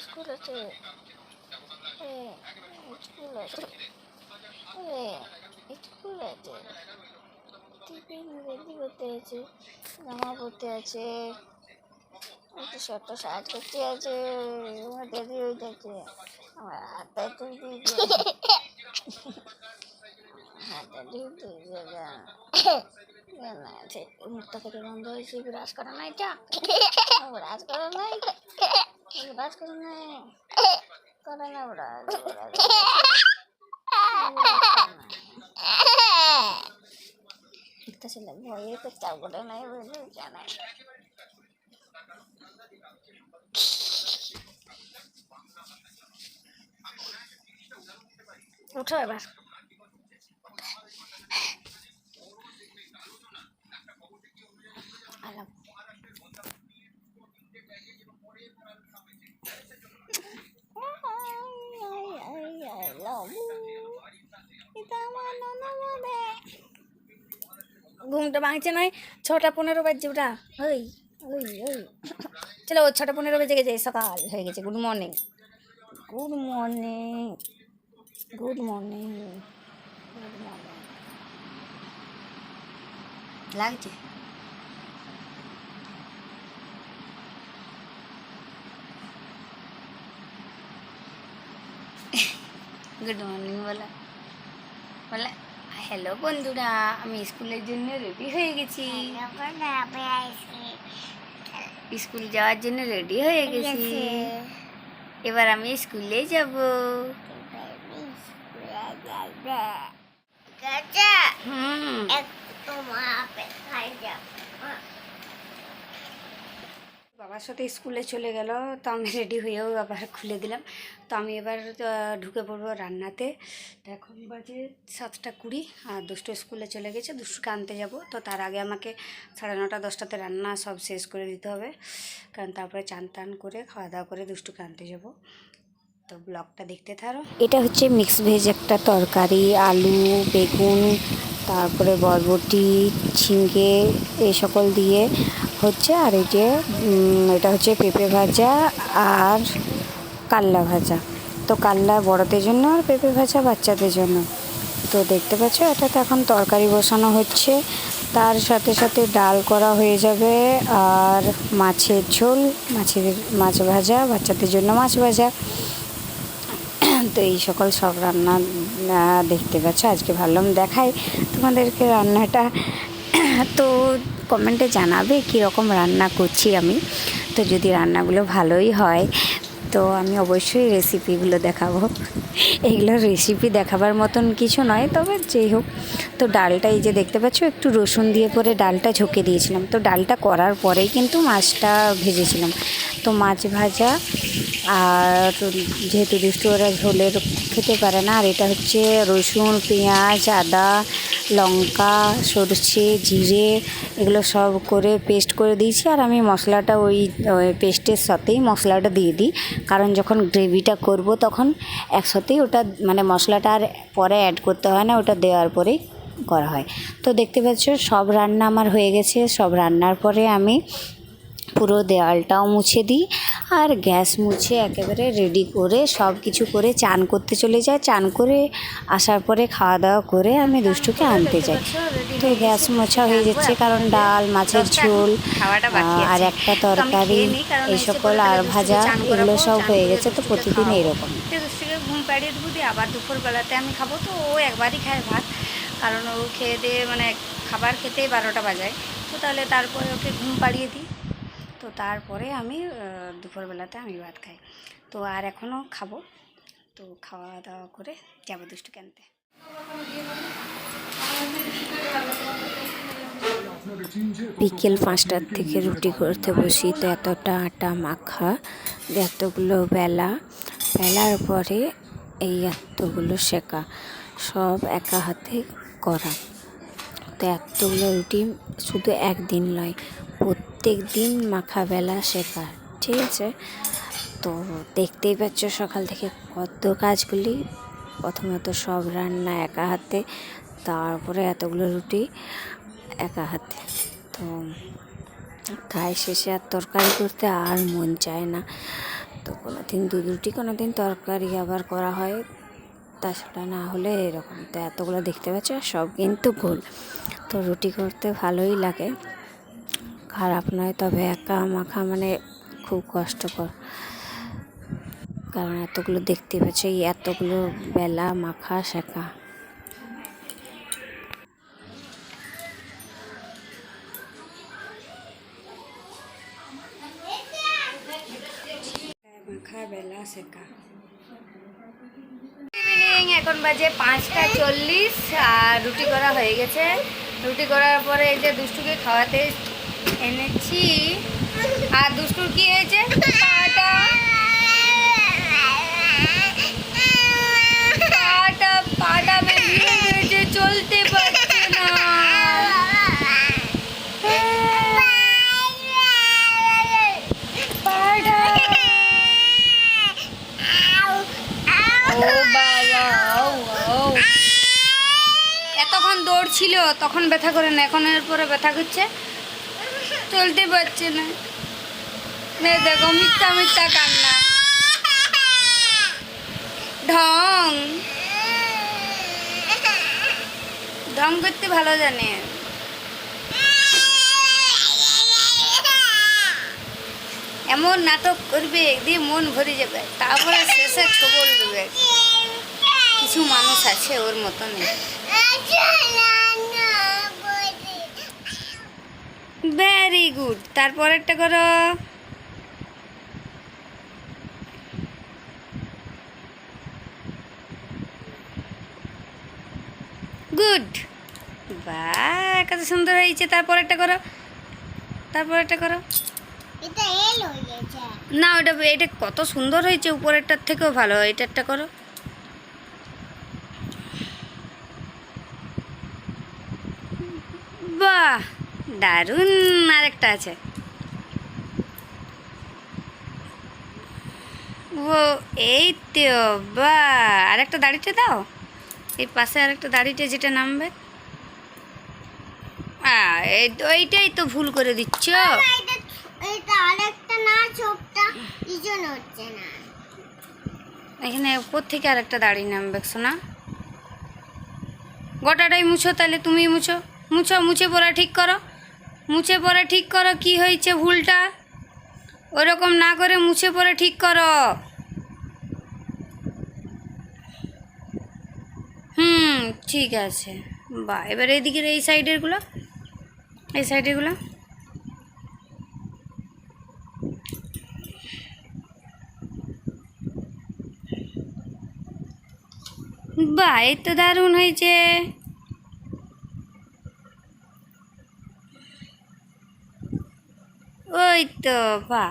School আছে এ, school আছে এ, স্কুল আছে টিফিন রেডি করতে আছে জামা পরতে আছে একটু শর্ট সাজ করতে আছে হয়ে যাচ্ছে আমার হাতটা একটু দিয়ে মুখটা থেকে বন্ধ হয়েছে বিরাজ করা নাই চা বিরাজ করা নাই? বিরাজ করা নাই? করে না বিরাজ একটা ছেলে ভয়ে পেচ্ছাপ করে নাই বুঝলি জানে উঠো এবার। ঘুমটা ভাঙছে নয় ছটা পনেরো বাজছে ওটা ওই ওই ওই। চলো, ছটা পনেরো বেজে গেছে সকাল হয়ে গেছে। Good morning good morning good morning good morning লাগছে? গুড মর্নিং বলা। বলা হ্যালো বন্ধুরা, আমি স্কুলের জন্য রেডি হয়ে গেছি। স্কুল যাওয়ার জন্য রেডি হয়ে গেছি এবার আমি স্কুলে যাব হুম বাবার সাথে স্কুলে চলে গেল, তো আমি রেডি হয়েও আবার খুলে দিলাম। তো আমি এবার ঢুকে পড়ব রান্নাতে। এখন বাজে সাতটা কুড়ি, আর দুষ্টু স্কুলে চলে গেছে, দুষ্টুকে আনতে যাব। তো তার আগে আমাকে সাড়ে নটা, দশটাতে রান্না সব শেষ করে দিতে হবে। কারণ তারপরে চান টান করে খাওয়া দাওয়া করে দুষ্টুকে আনতে যাব। তো ব্লগটা দেখতে থারো। এটা হচ্ছে মিক্স ভেজ একটা তরকারি, আলু, বেগুন, তারপরে বরবটি ঝিঙ্গে এই সকল দিয়ে হচ্ছে আর এই যে এটা হচ্ছে পেঁপে ভাজা আর কাল্লা ভাজা। তো কাল্লা বড়দের জন্য আর পেঁপে ভাজা বাচ্চাদের জন্য। তো দেখতে পাচ্ছ এটাতে এখন তরকারি বসানো হচ্ছে। তার সাথে সাথে ডাল করা হয়ে যাবে আর মাছের ঝোল, মাছের মাছ ভাজা, বাচ্চাদের জন্য মাছ ভাজা। তো এই সকল সব রান্না দেখতে পাচ্ছ, আজকে ভাবলাম দেখাই তোমাদেরকে রান্নাটা। তো কমেন্টে জানাবে কীরকম রান্না করছি আমি। তো যদি রান্নাগুলো ভালোই হয়, তো আমি অবশ্যই রেসিপিগুলো দেখাবো। এগুলো রেসিপি দেখাবার মতন কিছু নয়, তবে যেই হোক। তো ডালটা এই যে দেখতে পাচ্ছ, একটু রসুন দিয়ে পরে ডালটা ঝোঁকে দিয়েছিলাম। তো ডালটা করার পরেই কিন্তু মাছটা ভেজেছিলাম। তো মাছ ভাজা আর যেহেতু দুষ্টু ওরা ঝোলের খেতে পারে না, আর এটা হচ্ছে রসুন, পেঁয়াজ, আদা, লঙ্কা, সরষে, জিরে, এগুলো সব করে পেস্ট করে দিয়েছি। আর আমি মশলাটা ওই ওই পেস্টের সাথেই মশলাটা দিয়ে দিই। কারণ যখন গ্রেভিটা করব তখন একসাথেই ওটা মানে মশলাটা আর পরে অ্যাড করতে হয় না, ওটা দেওয়ার পরেই করা হয়। তো দেখতে পাচ্ছ, সব রান্না আমার হয়ে গেছে। সব রান্নার পরে আমি পুরো দেওয়ালটাও মুছে দিই আর গ্যাস মুছে একেবারে রেডি করে সব কিছু করে চান করতে চলে যায় চান করে আসার পরে খাওয়া দাওয়া করে আমি দুষ্টুকে আনতে যাই। তো গ্যাস মোছা হয়ে যাচ্ছে কারণ ডাল মাছের ঝোল আর একটা তরকারি এই সকল আর ভাজা এগুলো সব হয়ে গেছে তো প্রতিদিন দুষ্টুকে ঘুম পাড়িয়ে দেবো দিয়ে আবার দুপুরবেলাতে আমি খাব। তো ও একবারই খায় ভাত কারণ ও খেয়ে দিয়ে মানে খাবার খেতেই বারোটা বাজায়। তো তাহলে তারপরে ওকে ঘুম পাড়িয়ে দিই। তো তারপরে আমি দুপুরবেলাতে আমি ভাত খাই। তো আর এখনও খাব। তো খাওয়া দাওয়া করে যাব দুষ্টুকে কেনতে বিকেল পাঁচটার থেকে রুটি করতে বসি। তো এতটা আটা মাখা এতগুলো বেলা। বেলার পরে এই এতগুলো শেখা, সব একা হাতে করা। তো এতগুলো রুটি শুধু একদিন নয় প্রত্যেক দিন মাখা বেলা শেখা ঠিক আছে? তো দেখতেই পাচ্ছ সকাল থেকে কত কাজগুলি। প্রথমত সব রান্না একা হাতে, তারপরে এতগুলো রুটি একা হাতে। তো খায় শেষে আর তরকারি করতে আর মন চায় না। তো কোনো দিন দুধ রুটি কোনো দিন তরকারি আবার করা হয়। তাছাড়া না হলে এরকম তো এতগুলো দেখতে পাচ্ছ, সব কিন্তু গোল তো রুটি করতে ভালোই লাগে। খারাপ নয় তবে একা মাখা মানে খুব কষ্টকর। কারণ এতগুলো দেখতে পাচ্ছ এই এতগুলো বেলা মাখা শেখা। মাখা বেলা শেখা। এখন বাজে পাঁচটা চল্লিশ আর রুটি করা হয়ে গেছে। রুটি করার পরে এই যে দুষ্টুকে খাওয়াতে এনেছি। আর দুষ্টুর কি হয়েছে? চলতে পারছে না। এতক্ষণ দৌড়ছিল তখন ব্যথা করে না, এখন এর পরে ব্যথা করছে। চলতে পারছে না। মেয়ে দেখো, মিথ্যা মিথ্যা কান্না। ঢং। ঢং করতে ভালো জানে। এমন নাটক করবে একদিন মন ভরে যাবে। তারপরে শেষে ছবল দেবে কিছু মানুষ আছে ওর মতন ভেরি গুড তারপরেরটা করো। গুড বাহ কত সুন্দর হয়েছে। করো। তারপরেরটা করো। এটা এল হয়ে গেছে না ওটা এটা কত সুন্দর হয়েছে উপরেরটার থেকেও ভালো। এটারটা করো। বাহ! দারুণ আরেকটা আছে। ও এই তো বাহ আরেকটা দাড়িটা দাও। এই পাশে আরেকটা দাড়িটা যেটা নামবে। ওইটাই তো ভুল করে দিচ্ছ। এখানে উপর থেকে আরেকটা দাড়ি নামবে শোনা গোটাটাই মুছো তাহলে তুমি মুছো। মুছো মুছে পড়া ঠিক করো। মুছে পড়া ঠিক করো, কি হয়েছে ভুলটা? ওরকম না করে মুছে পড়া ঠিক করো। হুম, ঠিক আছে। বা, এবার এইদিকের এই সাইডেরগুলো এই সাইডেরগুলো বাহ এই তো দারুণ হয়েছে ওই তো বাহ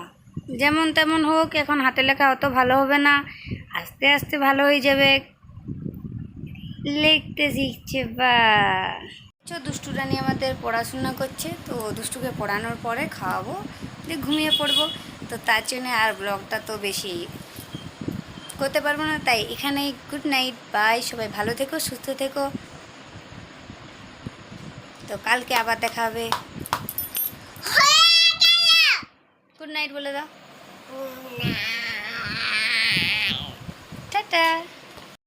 যেমন তেমন হোক, এখন হাতে লেখা অত ভালো হবে না। আস্তে আস্তে ভালো হয়ে যাবে। লিখতে শিখছে বা। দুষ্টু রানী আমাদের পড়াশোনা করছে, তো দুষ্টুকে পড়ানোর পরে খাওয়াবো, দিয়ে ঘুমিয়ে পড়ব। তো তার জন্য আর ব্লগটা তো বেশি করতে পারব না। তাই এখানেই গুড নাইট বাই সবাই ভালো থেকো, সুস্থ থেকো। তো কালকে আবার দেখা হবে গুড নাইট বলে দাও টাটা